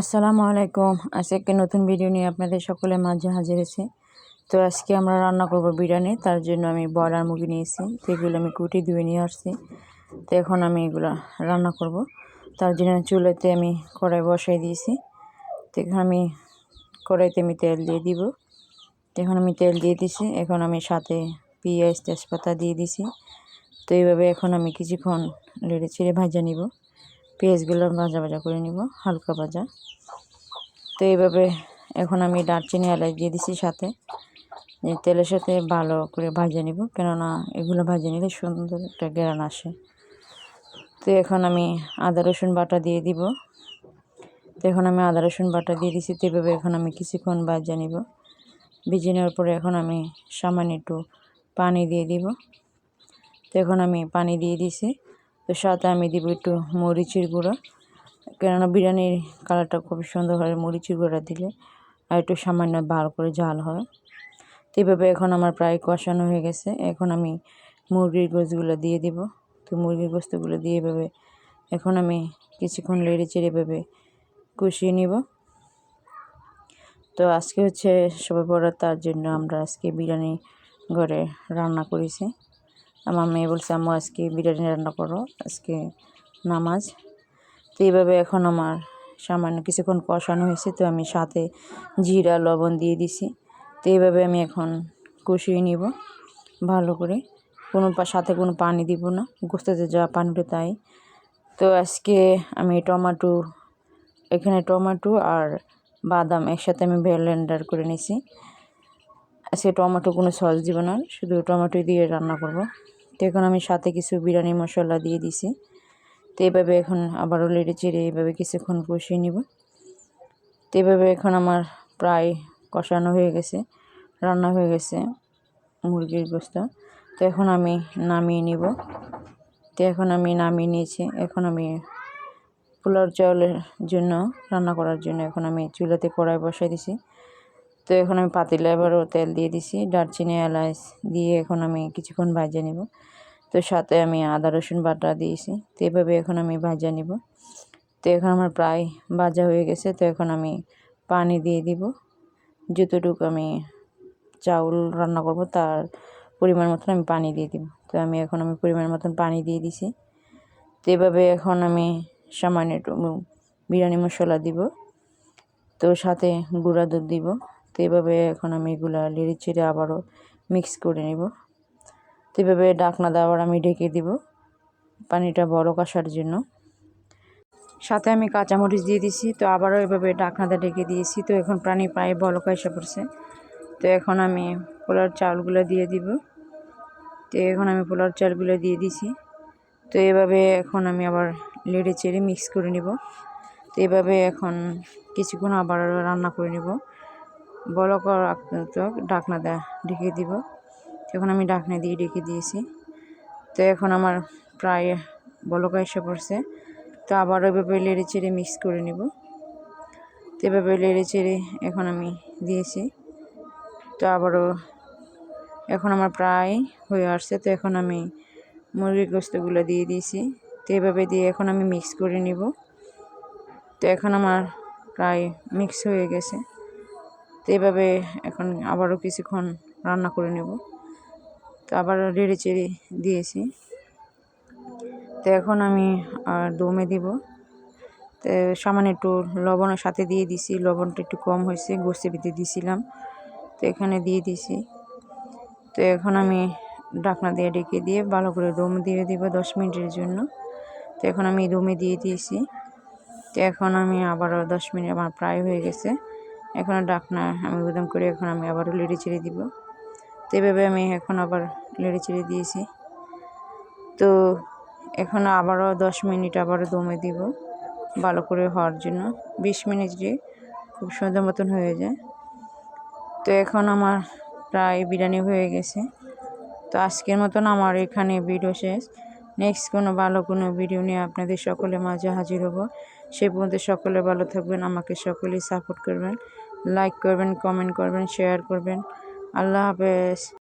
আসসালামু আলাইকুম। আজকে একটি নতুন ভিডিও নিয়ে আপনাদের সকলের মাঝে হাজির হয়েছি। তো আজকে আমরা রান্না করব বিরিয়ানি, তার জন্য আমি ব্রয়লার মুরগি নিয়েছি। তো এগুলো আমি কুটি ধুয়ে নিয়ে আসছি। তো এখন আমি এগুলো রান্না করব। তার জন্য চুলাতে আমি কড়াই বসাই দিয়েছি। তো এখন আমি কড়াইতে আমি তেল দিয়ে দিব। এখন আমি তেল দিয়ে দিছি। এখন আমি সাথে পেঁয়াজ, তেজপাতা দিয়ে দিছি। তো এইভাবে এখন আমি কিছুক্ষণ লেড়ে ছেড়ে ভাজা নিব। পেঁয়াজগুলো ভাজা ভাজা করে নিব, হালকা ভাজা। তো এইভাবে এখন আমি দারচিনি এলাচ দিয়ে দিছি সাথে। তেলের সাথে ভালো করে ভাজে নিব, কেননা এগুলো ভাজে নিলে সুন্দর একটা গ্রান আসে। তো এখন আমি আদা, রসুন বাটা দিয়ে দিব। তো এখন আমি আদা, রসুন বাটা দিয়ে দিছি, তো এইভাবে এখন আমি কিছুক্ষণ ভাজা নিব। ভিজে নেওয়ার পরে এখন আমি সামান্য একটু পানি দিয়ে দিব। তো এখন আমি পানি দিয়ে দিছি। তো সাথে আমি দিব একটু মরিচের গুঁড়ো। কেননা বিরিয়ানির কালারটা খুব সুন্দর হয়, মরিচের গুঁড়া দিলে। আর একটু সামান্য ভালো করে ঝাল হয়। তো এভাবে এখন আমার প্রায় কষানো হয়ে গেছে। এখন আমি মুরগির গোস্তগুলো দিয়ে দিব। তো মুরগির গোস্তগুলো দিয়ে এভাবে এখন আমি কিছুক্ষণ লেড়ে চেড়ে এভাবে কষিয়ে নিব। তো আজকে হচ্ছে সবাই বড় তার জন্য আমরা আজকে বিরিয়ানি ঘরে রান্না করেছি। আমার মেয়ে বলছে, আম্মু, আজকে বিরিয়ানি রান্না করো, আজকে নামাজ। তো এইভাবে এখন আমার সামান্য কিছুক্ষণ কষানো হয়েছে, তো আমি সাথে জিরা, লবণ দিয়ে দিছি। তো এইভাবে আমি এখন কষিয়ে নিব ভালো করে। কোনো সাথে কোনো পানি দিব না, গোস্তাতে যা পানিটা তাই। তো আজকে আমি টমাটো, এখানে টমাটো আর বাদাম একসাথে আমি ব্লেন্ডার করে নিছি। আজকে টমেটো কোনো সস দিব না, শুধু টমেটো দিয়ে রান্না করব। তো এখন আমি সাথে কিছু বিরিয়ানি মশলা দিয়ে দিছি। তো এইভাবে এখন আবারও লেড়ে চেড়ে এইভাবে কিছুক্ষণ কষিয়ে নিব। তো এইভাবে এখন আমার প্রায় কষানো হয়ে গেছে, রান্না হয়ে গেছে মুরগির গোস্ত তো এখন আমি নামিয়ে নিব। তো এখন আমি নামিয়ে নিয়েছি, এখন আমি পোলার চাউলের জন্য রান্না করার জন্য এখন আমি চুলাতে কড়াই বসাই দিছি। তো এখন আমি পাতিলে আবারও তেল দিয়ে দিছি। দারচিনি, এলাচ দিয়ে এখন আমি কিছুক্ষণ ভাজে নিব। তো সাথে আমি আদা, রসুন বাটা দিয়েছি। তো এভাবে এখন আমি ভাজা নিব। তো এখন আমার প্রায় ভাজা হয়ে গেছে। তো এখন আমি পানি দিয়ে দিব। যতটুকু আমি চাউল রান্না করব, তার পরিমাণ মতন আমি পানি দিয়ে দিব। তো আমি এখন আমি পরিমাণ মতন পানি দিয়ে দিছি। তো এভাবে এখন আমি সামান্য একটু বিরিয়ানি মশলা দিব। তো সাথে গুঁড়া দুধ দিব। তো এভাবে এখন আমি এগুলো লেড়ে চেড়ে আবারও মিক্স করে নেব। তো এভাবে ডাকনা দেওয়ার আমি ঢেকে দিব পানিটা বড় কাশার জন্য। সাথে আমি কাঁচামরিচ দিয়ে দিছি, তো আবারও এভাবে ডাকনাটা ঢেকে দিয়েছি, তো এখন প্রাণী প্রায় বলকা এসে পড়ছে। তো এখন আমি পোলার চালগুলো দিয়ে দিব। তো এখন আমি পোলার চালগুলো দিয়ে দিছি। তো এভাবে এখন আমি আবার লেড়ে চেড়ে মিক্স করে নিব। তো এভাবে এখন কিছুক্ষণ আবার রান্না করে নিব। বলক তো ডাকনা দেয়া ঢেকে দিব। এখন আমি ডাকনা দিয়ে ডেকে দিয়েছি। তো এখন আমার প্রায় বলকা এসে পড়ছে। তো আবার ওইভাবে লেড়ে চেড়ে মিক্স করে নেব। তো এভাবে লেড়ে চেড়ে এখন আমি দিয়েছি। তো আবারও এখন আমার প্রায় হয়ে আসছে। তো এখন আমি মুরগির গোস্তগুলো দিয়ে দিয়েছি। তো এভাবে দিয়ে এখন আমি মিক্স করে নিব। তো এখন আমার প্রায় মিক্স হয়ে গেছে। তো এভাবে এখন আবারও কিছুক্ষণ রান্না করে নেব। তো আবার রেড়ে চেড়ে দিয়েছি। তো এখন আমি আর দমে দিব। তো সামান্য একটু লবণের সাথে দিয়ে দিছি। লবণটা একটু কম হয়েছে গোস্তে ভিতরে দিয়েছিলাম তো এখানে দিয়ে দিছি। তো এখন আমি ঢাকনা দিয়ে ডেকে দিয়ে ভালো করে দম দিয়ে দিব দশ মিনিটের জন্য। তো এখন আমি দমে দিয়ে দিয়েছি। তো এখন আমি আবারও দশ মিনিট আমার প্রায় হয়ে গেছে। এখন ডাকনা আমি উদম করে এখন আমি আবারও লেড়ে ছেড়ে দিব। তো এভাবে আমি এখন আবার লেড়ে ছেড়ে দিয়েছি। তো এখন আবারও দশ মিনিট আবারও দমে দিব ভালো করে হওয়ার জন্য। বিশ মিনিট মিনিটে খুব সুন্দর মতন হয়ে যায়। তো এখন আমার প্রায় বিরিয়ানি হয়ে গেছে। তো আজকের মতন আমার এখানে ভিডিও শেষ। নেক্সট কোনো ভালো কোনো ভিডিও নিয়ে আপনাদের সকলে মাঝে হাজির হব। সে পর্যন্ত সকলে ভালো থাকবেন, আমাকে সকলেই সাপোর্ট করবেন। লাইক করবেন কমেন্ট করবেন শেয়ার করবেন। আল্লাহ হাফেজ।